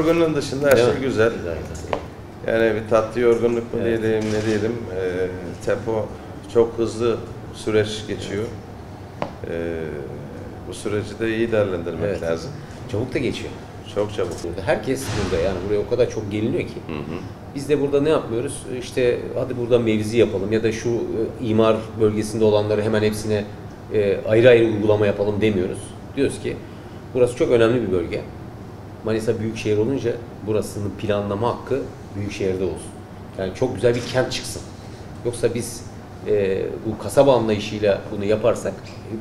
Yorgunluğun dışında her şey güzel. Yani bir tatlı yorgunluk mu Evet. diyelim ne diyelim. Ee, tempo çok hızlı süreç geçiyor. Ee, bu süreci de iyi değerlendirmek Evet. lazım. Çabuk da geçiyor. Çok çabuk. Herkes burada yani buraya o kadar çok geliniyor ki. Biz de burada ne yapmıyoruz? İşte hadi burada mevzi yapalım ya da şu e, imar bölgesinde olanları hemen hepsine e, ayrı ayrı uygulama yapalım demiyoruz. Diyoruz ki burası çok önemli bir bölge. Manisa büyükşehir olunca burasının planlama hakkı büyükşehirde olsun. Yani çok güzel bir kent çıksın. Yoksa biz e, bu kasaba anlayışıyla bunu yaparsak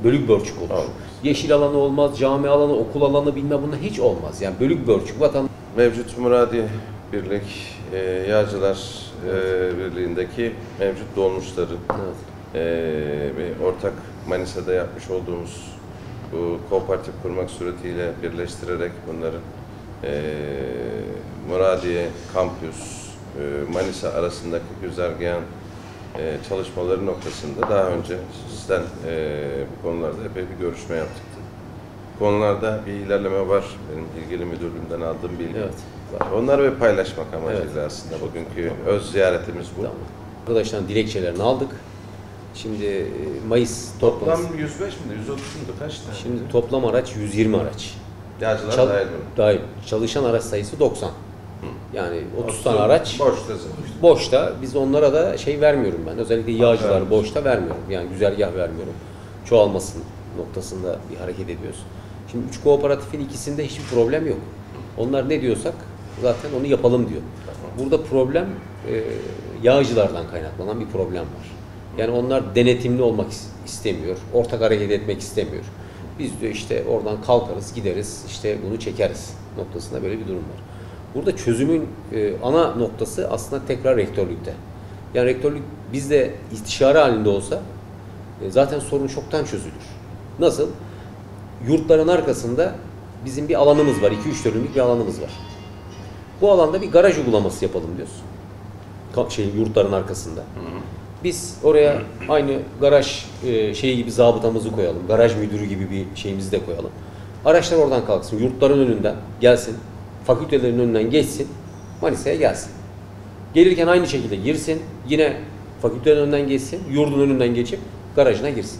bölük bölçük olur. Olmaz. Yeşil alanı olmaz, cami alanı, okul alanı bilmem bunlar hiç olmaz. Yani bölük bölçük vatan Mevcut Muradi Birlik e, Yağcılar e, Birliği'ndeki mevcut dolmuşları Evet. e, bir ortak Manisa'da yapmış olduğumuz bu kooperatif kurmak suretiyle birleştirerek bunların Muradiye Kampüs, e, Manisa arasındaki güzergahın e, çalışmaları noktasında daha önce sizden e, bu konularda epey bir görüşme yaptık. Bu konularda bir ilerleme var. Benim ilgili müdürlüğümden aldığım bilgi. Evet. var. Onları bir paylaşmak amacıyla Evet. aslında bugünkü öz ziyaretimiz bu. Tamam. Arkadaşların dilekçelerini aldık. Şimdi Mayıs. Toplam 105 mi? 130 mu? Kaç tane? Şimdi toplam araç 120 araç. Yağcılar Çal- dahil mi? dahil. Çalışan araç sayısı 90. Yani 30 tane araç Boş tezim. boşta. Biz onlara da şey vermiyorum ben. Özellikle yağcılar boşta vermiyorum. Yani güzergah vermiyorum. Çoğalmasın noktasında bir hareket ediyoruz. Şimdi üç kooperatifin ikisinde hiçbir problem yok. Onlar ne diyorsak zaten onu yapalım diyor. Burada problem e, yağcılardan kaynaklanan bir problem var. Yani onlar denetimli olmak is- istemiyor. Ortak hareket etmek istemiyor. Biz diyor işte oradan kalkarız, gideriz, işte bunu çekeriz noktasında böyle bir durum var. Burada çözümün e, ana noktası aslında tekrar rektörlükte. Yani rektörlük bizde istişare halinde olsa e, zaten sorun çoktan çözülür. Nasıl? Yurtların arkasında bizim bir alanımız var. 2-3 dönümlük bir alanımız var. Bu alanda bir garaj uygulaması yapalım diyoruz. Şey, yurtların arkasında. Biz oraya aynı garaj e, şeyi gibi zabıtamızı koyalım. Garaj müdürü gibi bir şeyimizi de koyalım. Araçlar oradan kalksın. Yurtların önünden gelsin. Fakültelerin önünden geçsin. Manisa'ya gelsin. Gelirken aynı şekilde girsin. Yine fakültelerin önünden geçsin. Yurdun önünden geçip garajına girsin.